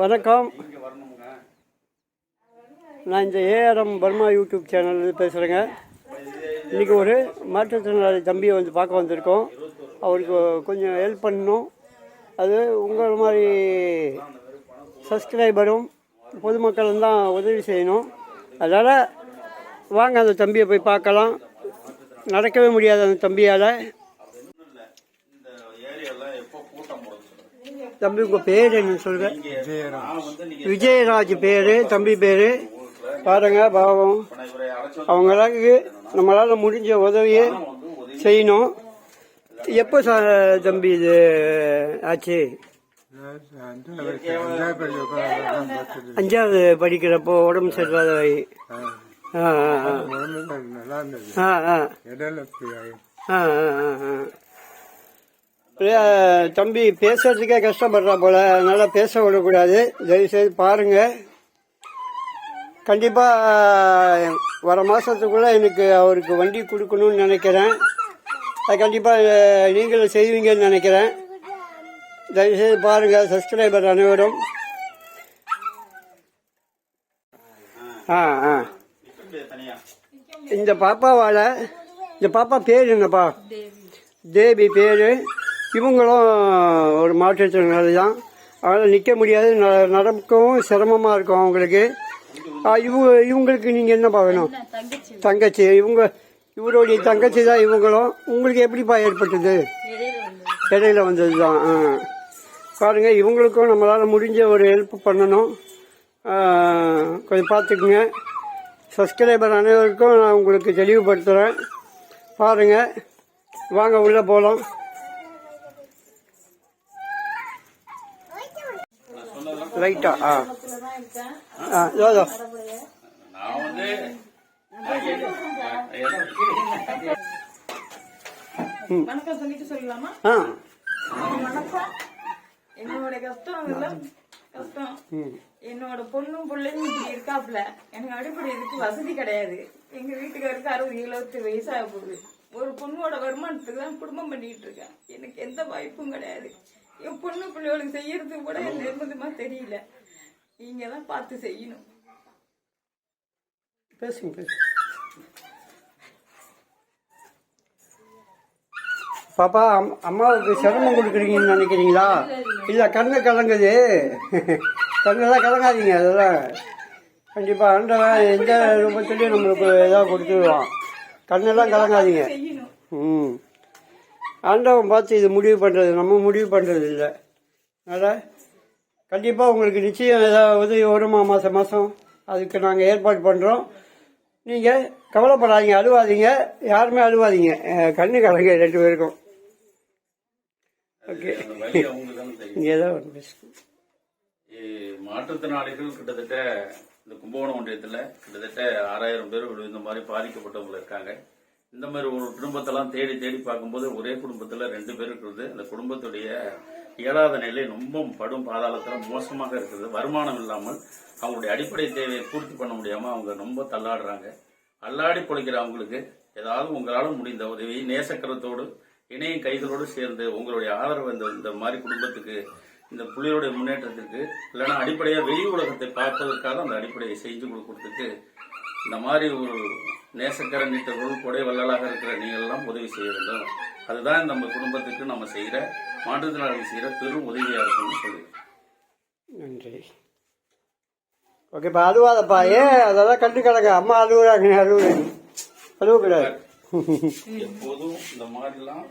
வணக்கம். நான் இந்த ஏஆர்எம் பர்மா யூடியூப் சேனல்லேருந்து பேசுகிறேங்க இன்றைக்கி ஒரு மாற்றுத்திறனாளி தம்பியை வந்து பார்க்க வந்திருக்கோம். அவருக்கு கொஞ்சம் ஹெல்ப் பண்ணணும். அது உங்கள் மாதிரி சப்ஸ்கிரைபரும் பொதுமக்களும் தான் உதவி செய்யணும். அதனால் வாங்க அந்த தம்பியை போய் பார்க்கலாம். நடக்கவே முடியாது அந்த தம்பியால். தம்பி உங்க பேர் என்ன சொல்கிறேன் விஜயராஜ் பேர் தம்பி பேர். பாருங்க பாவம். அவங்களுக்கு நம்மளால் முடிஞ்ச உதவியை செய்யணும். எப்போ சார் தம்பி இது ஆச்சு? அஞ்சாவது படிக்கிறப்போ உடம்பு சரியில்லாத வயி. ஆ ஆ ஆ. ஆ ஆ ஆ. ஆ ஆ ஆ. தம்பி பேசுறதுக்கே கஷ்டப்படுறா போல. அதனால பேச விடக்கூடாது. தயவுசெய்து பாருங்க. கண்டிப்பா வர மாசத்துக்குள்ள எனக்கு அவருக்கு வண்டி கொடுக்கணும்னு நினைக்கிறேன். அது கண்டிப்பா அஹ், நீங்களும் செய்வீங்கன்னு நினைக்கிறேன். தயவுசெய்து பாருங்க சப்ஸ்கிரைபர் அனைவரும். ஆ ஆ. இந்த பாப்பாவால் இந்த பாப்பா பேர் என்னப்பா? தேவி பேர். இவங்களும் ஒரு மாற்றுத்திறனாளி தான். அதனால் நிற்க முடியாது. ந- நடக்கவும் சிரமமாக இருக்கும் அவங்களுக்கு. இவங்க இவங்களுக்கு நீங்கள் என்னப்பா வேணும் தங்கச்சி. இவங்க இவருடைய தங்கச்சி தான் இவங்களும். உங்களுக்கு எப்படிப்பா ஏற்பட்டது? இடையில வந்தது தான். ஆ. பாருங்கள் இவங்களுக்கும் நம்மளால் முடிஞ்ச ஒரு ஹெல்ப் பண்ணணும். கொஞ்சம் பார்த்துக்குங்க. சப்ஸ்கிரைபர் அனைவருக்கும் நான் உங்களுக்கு தெளிவுபடுத்துகிறேன் பாருங்கள் வாங்க உள்ளே போகலாம் ரைட்டா ஆ. ஆ இதோ. நான் வந்து வணக்கம் சொல்லிட்டு சொல்லலாமா? ஆ. வணக்கம். என்னோட கஷ்டம் எல்லாம் கஷ்டம். என்னோட பொண்ணும் பிள்ளையும் இப்படி இருக்காப்ல எனக்கு அடிப்படை இதுக்கு வசதி கிடையாது. எங்க வீட்டுக்காருக்கு அறுபது எழுபத்தி வயசாக போகுது. ஒரு பொண்ணோட வருமானத்துக்கு தான் குடும்பம் பண்ணிட்டு இருக்கேன். எனக்கு எந்த வாய்ப்பும் கிடையாது. என் பொண்ணு பிள்ளைகளுக்கு செய்யறதுக்கு கூட நிர்பந்தமா தெரியல. நீங்க தான் பார்த்து செய்யணும். பேசுங்க பேசுங்க. பாப்பா அம்- அம்மாவுக்கு சிரமம் கொடுக்குறீங்கன்னு நினைக்கிறீங்களா? இல்லை கண்ணு கலங்குது. கண்ணெல்லாம் கலங்காதீங்க அதெல்லாம். கண்டிப்பாக ஆண்டவன் எந்த ரூபத்துலையும் நம்மளுக்கு ஏதாவது கொடுத்துருவான் கண்ணெல்லாம் கலங்காதீங்க. ம். ஆண்டவன் பார்த்து இது முடிவு பண்ணுறது நம்ம முடிவு பண்ணுறது இல்லை. அதனால் கண்டிப்பாக உங்களுக்கு நிச்சயம் ஏதாவது வருமா மாதம் மாதம் அதுக்கு நாங்கள் ஏற்பாடு பண்ணுறோம் நீங்கள் கவலைப்படாதீங்க அழுவாதீங்க. யாருமே அழுவாதீங்க. கண்ணு கலங்க ரெண்டு பேருக்கும். ஓகே. இங்கே தான் ஒன்று மாற்றுத்திறனாளிகள் கிட்டத்தட்ட இந்த கும்பகோணம் ஒன்றியத்தில் கிட்டத்தட்ட ஆறாயிரம் பேர் இந்த மாதிரி பாதிக்கப்பட்டவங்க இருக்காங்க. இந்த மாதிரி ஒரு குடும்பத்தெல்லாம் தேடி தேடி பார்க்கும்போது ஒரே குடும்பத்தில் ரெண்டு பேர் இருக்கிறது. அந்த குடும்பத்துடைய இயலாத நிலை ரொம்ப படும் பாதாளத்தில் மோசமாக இருக்குது. வருமானம் இல்லாமல் அவங்களுடைய அடிப்படை தேவையை பூர்த்தி பண்ண முடியாமல் அவங்க ரொம்ப தள்ளாடுறாங்க. அல்லாடி பொழைக்கிற அவங்களுக்கு ஏதாவது உங்களால் முடிந்த உதவி நேசக்கரத்தோடு இணைய கைகளோடு சேர்ந்து உங்களுடைய ஆதரவு இந்த இந்த மாதிரி குடும்பத்துக்கு இந்த புள்ளியோடைய முன்னேற்றத்திற்கு இல்லைன்னா அடிப்படையாக வெளி உலகத்தை பார்ப்பதற்காக அந்த அடிப்படையை செஞ்சு கொடுக்கறதுக்கு இந்த மாதிரி ஒரு நேசக்கர நீட்டர்கள் கொடை வள்ளலாக இருக்கிற நீங்கள் எல்லாம் உதவி செய்ய வேண்டும். அதுதான் நம்ம குடும்பத்துக்கு நம்ம செய்யற மாற்றுத்திறனாளி செய்யற பெரும் உதவியா இருக்கும்னு சொல்லி நன்றி. ஓகேப்பா அழுவாதப்பா. ஏன் அதெல்லாம் கண்டு கலங்க அம்மா அழுகுறாங்க அழுகுறாங்க அழுவக்கூடாது. எப்போதும் இந்த மாதிரிலாம்